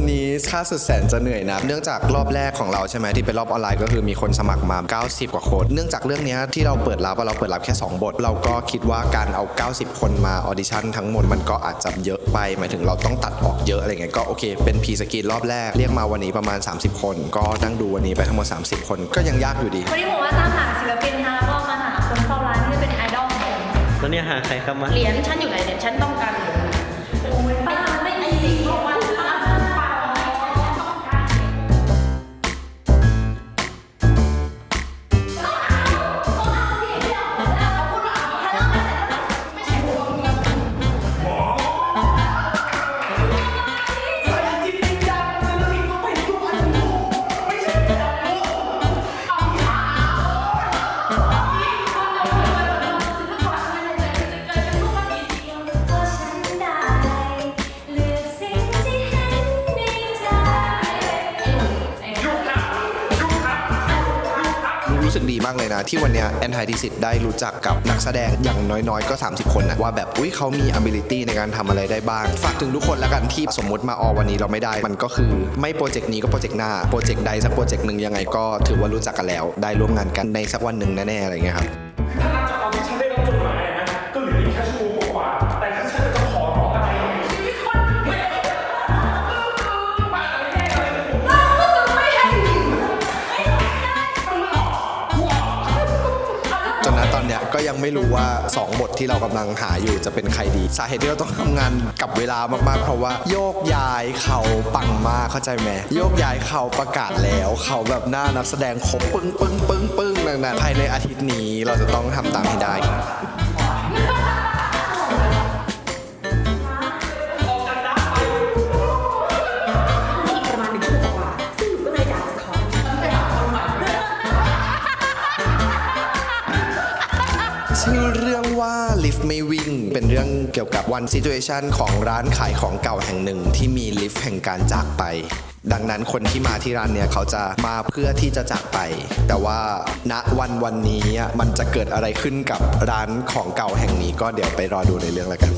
วันนี้ค่าสุดแสนจะเหนื่อยนะ เนื่องจากรอบแรกของเราใช่ไหมที่เป็นรอบออนไลน์ก็คือมีคนสมัครมา 90 กว่าคน เนื่องจากเรื่องเนี้ยที่เราเปิดรับอะเราเปิดรับแค่ 2 บท เราก็คิดว่าการเอา 90 คนมาออดิชั่นทั้งหมดมันก็อาจจะเยอะไป หมายถึงเราต้องตัดออกเยอะอะไรเงี้ยก็โอเค เป็นพีสกรีนรอบแรกเรียกมาวันนี้ประมาณ 30 คน ก็นั่งดูวันนี้ไปทั้งหมด 30 คนก็ยังยากอยู่ดี วันนี้ผมว่าตามหาศิลปินนะแล้วก็มาหาคนเฝ้าร้านที่จะเป็นไอดอลของผมแล้วเนี่ยหาใครครับมาเหรียญฉันอยู่ไหนเนี่ยฉันต้องการเหรียญโอ้ยป้ามันไม่ดีเพรา ดีมากเลยนะ ที่วันนี้แอนทายดิสิตได้รู้จักกับนักแสดงอย่างน้อยๆ ก็ 30 คนนะว่าแบบอุ้ยเขามี ability ในการทำอะไรได้บ้าง ฝากถึงทุกคนแล้วกันที่สมมติมาออวันนี้เราไม่ได้ มันก็คือไม่โปรเจกต์นี้ก็โปรเจกต์หน้าโปรเจกต์ใดสักโปรเจกต์หนึ่งยังไงก็ถือว่ารู้จักกันแล้ว ได้ร่วมงานกันในสักวันหนึ่งแน่ๆอะไรเงี้ยครับถ้าจากตอนที่นได้รับจดหมาย ยังไม่รู้ว่า 2 บทที่เรากำลังหาอยู่จะเป็นใครดี สาเหตุที่เราต้องทำงานกับเวลามากๆ เพราะว่าโยกย้ายเขาปังมากเข้าใจไหมโยกย้ายเขาประกาศแล้วเขาแบบหน้านักแสดงครบปึ้งปึ้งปึ้งปึ้งดังนั้นภายในอาทิตย์นี้เราจะต้องทำตามให้ได้ ชื่อเรื่องว่า ลิฟต์ไม่วิ่ง เป็นเรื่องเกี่ยวกับวันซิจูเอชันของร้านขายของเก่าแห่งหนึ่งที่มีลิฟต์แห่งการจากไป ดังนั้นคนที่มาที่ร้านเนี่ยเขาจะมาเพื่อที่จะจากไป แต่ว่าณวันวันนี้มันจะเกิดอะไรขึ้นกับร้านของเก่าแห่งนี้ก็เดี๋ยวไปรอดูในเรื่องแล้วกัน